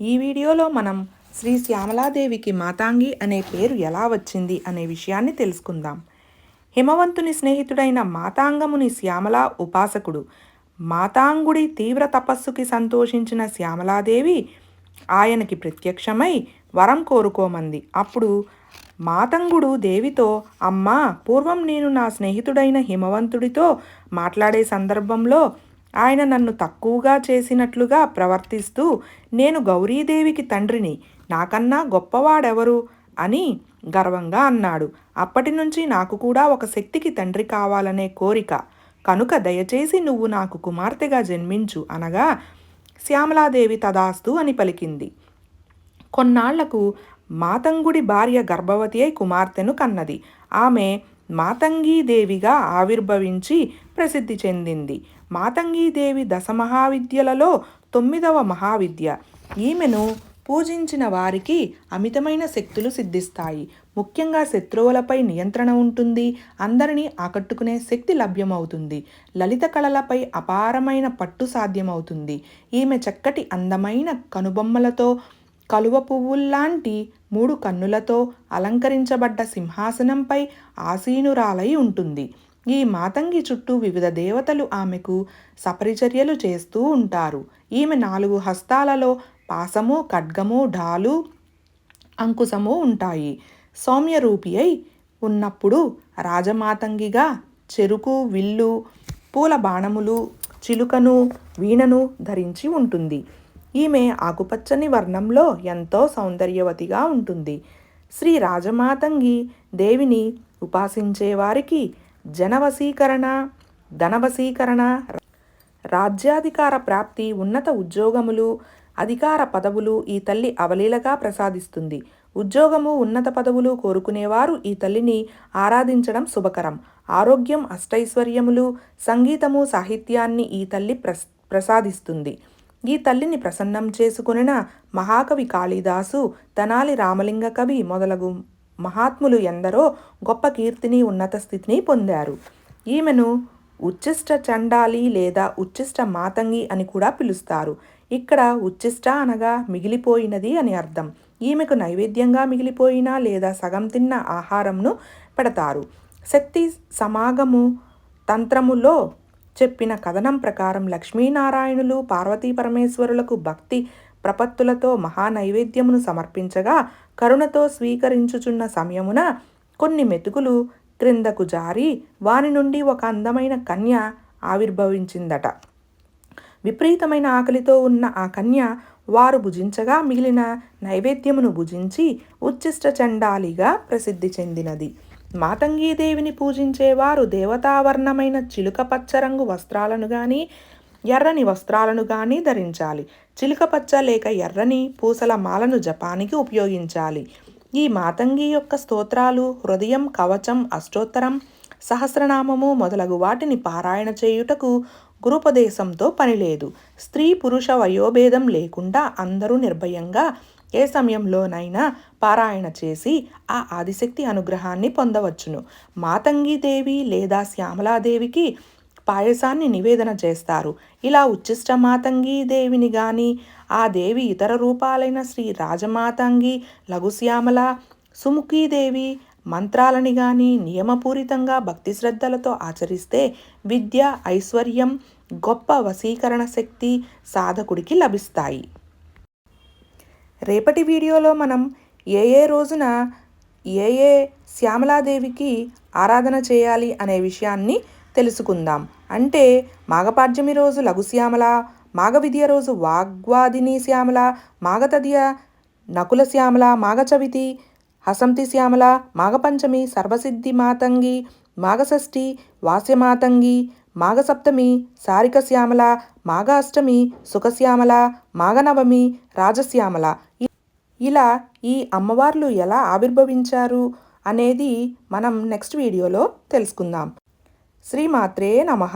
ఈ వీడియోలో మనం శ్రీ శ్యామలాదేవికి మాతాంగి అనే పేరు ఎలా వచ్చింది అనే విషయాన్ని తెలుసుకుందాం. హిమవంతుని స్నేహితుడైన మాతాంగముని శ్యామల ఉపాసకుడు మాతాంగుడి తీవ్ర తపస్సుకి సంతోషించిన శ్యామలాదేవి ఆయనకి ప్రత్యక్షమై వరం కోరుకోమంది. అప్పుడు మాతంగుడు దేవితో అమ్మా పూర్వం నేను నా స్నేహితుడైన హిమవంతుడితో మాట్లాడే సందర్భంలో ఆయన నన్ను తక్కువగా చేసినట్లుగా ప్రవర్తిస్తూ నేను గౌరీదేవికి తండ్రిని నాకన్నా గొప్పవాడెవరు? అని గర్వంగా అన్నాడు. అప్పటి నుంచి నాకు కూడా ఒక శక్తికి తండ్రి కావాలనే కోరిక. కనుక దయచేసి నువ్వు నాకు కుమార్తెగా జన్మించు అనగా శ్యామలాదేవి తదాస్తు అని పలికింది. కొన్నాళ్ళకు మాతంగుడి భార్య గర్భవతి అయి కుమార్తెను కన్నది. ఆమె మాతంగీదేవిగా ఆవిర్భవించి ప్రసిద్ధి చెందింది. మాతంగీదేవి దశ మహావిద్యలలో తొమ్మిదవ మహావిద్య. ఈమెను పూజించిన వారికి అమితమైన శక్తులు సిద్ధిస్తాయి. ముఖ్యంగా శత్రువులపై నియంత్రణ ఉంటుంది. అందరినీ ఆకట్టుకునే శక్తి లభ్యమవుతుంది. లలిత కళలపై అపారమైన పట్టు సాధ్యమవుతుంది. ఈమె చక్కటి అందమైన కనుబొమ్మలతో కలువ పువ్వుల్లాంటి మూడు కన్నులతో అలంకరించబడ్డ సింహాసనంపై ఆసీనురాలై ఉంటుంది. ఈ మాతంగి చుట్టూ వివిధ దేవతలు ఆమెకు సపరిచర్యలు చేస్తూ ఉంటారు. ఈమె నాలుగు హస్తాలలో పాసము ఖడ్గము ఢాలు అంకుశము ఉంటాయి. సౌమ్యరూపి అయి ఉన్నప్పుడు రాజమాతంగిగా చెరుకు విల్లు పూల బాణములు చిలుకను వీణను ధరించి ఉంటుంది. ఈమె ఆకుపచ్చని వర్ణంలో ఎంతో సౌందర్యవతిగా ఉంటుంది. శ్రీ రాజమాతంగి దేవిని ఉపాసించే వారికి జనవశీకరణ ధనవశీకరణ రాజ్యాధికార ప్రాప్తి ఉన్నత ఉద్యోగములు అధికార పదవులు ఈ తల్లి అవలీలగా ప్రసాదిస్తుంది. ఉద్యోగము ఉన్నత పదవులు కోరుకునేవారు ఈ తల్లిని ఆరాధించడం శుభకరం. ఆరోగ్యం అష్టైశ్వర్యములు సంగీతము సాహిత్యాన్ని ఈ తల్లి ప్రస్ ప్రసాదిస్తుంది. ఈ తల్లిని ప్రసన్నం చేసుకునిన మహాకవి కాళిదాసు తనాలి రామలింగ కవి మొదలగు మహాత్ములు ఎందరో గొప్ప కీర్తిని ఉన్నత స్థితిని పొందారు. ఈమెను ఉచ్చిష్ట చండాలి లేదా ఉచ్చిష్ట మాతంగి అని కూడా పిలుస్తారు. ఇక్కడ ఉచ్చిష్ట అనగా మిగిలిపోయినది అని అర్థం. ఈమెకు నైవేద్యంగా మిగిలిపోయిన లేదా సగం తిన్న ఆహారంను పెడతారు. శక్తి సమాగము తంత్రములో చెప్పిన కథనం ప్రకారం లక్ష్మీనారాయణులు పార్వతీ పరమేశ్వరులకు భక్తి ప్రపత్తులతో మహానైవేద్యమును సమర్పించగా కరుణతో స్వీకరించుచున్న సమయమున కొన్ని మెతుకులు క్రిందకు జారి వాని నుండి ఒక అందమైన కన్య ఆవిర్భవించిందట. విపరీతమైన ఆకలితో ఉన్న ఆ కన్య వారు భుజించగా మిగిలిన నైవేద్యమును భుజించి ఉచ్చిష్ట చండాలిగా ప్రసిద్ధి చెందినది. మాతంగీదేవిని పూజించేవారు దేవతావర్ణమైన చిలుక పచ్చరంగు వస్త్రాలను కానీ ఎర్రని వస్త్రాలను కానీ ధరించాలి. చిలుక పచ్చ లేక ఎర్రని పూసల మాలను జపానికి ఉపయోగించాలి. ఈ మాతంగి యొక్క స్తోత్రాలు హృదయం కవచం అష్టోత్తరం సహస్రనామము మొదలగు వాటిని పారాయణ చేయుటకు గురుపదేశంతో పనిలేదు. స్త్రీ పురుష వయోభేదం లేకుండా అందరూ నిర్భయంగా ఏ సమయంలోనైనా పారాయణ చేసి ఆ ఆదిశక్తి అనుగ్రహాన్ని పొందవచ్చును. మాతంగిదేవి లేదా శ్యామలాదేవికి పాయసాన్ని నివేదన చేస్తారు. ఇలా ఉచ్చిష్ట మాతంగి దేవిని గాని ఆ దేవి ఇతర రూపాలైన శ్రీ రాజమాతంగి లఘుశ్యామల సుముఖీదేవి మంత్రాలని గాని నియమపూరితంగా భక్తి శ్రద్ధలతో ఆచరిస్తే విద్య ఐశ్వర్యం గొప్ప వశీకరణ శక్తి సాధకుడికి లభిస్తాయి. రేపటి వీడియోలో మనం ఏ ఏ రోజున ఏ ఏ శ్యామలాదేవికి ఆరాధన చేయాలి అనే విషయాన్ని తెలుసుకుందాం. అంటే మాఘపాడ్యమి రోజు లఘుశ్యామల మాఘవిద్య రోజు వాగ్వాదిని శ్యామల మాఘతదియ నకుల శ్యామల మాఘచవితి హసంతి శ్యామల మాఘపంచమి సర్వసిద్ధి మాతంగి మాఘషష్ఠి వాస్యమాతంగి మాఘసప్తమి సారిక శ్యామల మాఘ అష్టమి సుఖశ్యామల మాఘనవమి రాజశ్యామల ఇలా ఈ అమ్మవార్లు ఎలా ఆవిర్భవించారు అనేది మనం నెక్స్ట్ వీడియోలో తెలుసుకుందాం. శ్రీమాత్రే నమః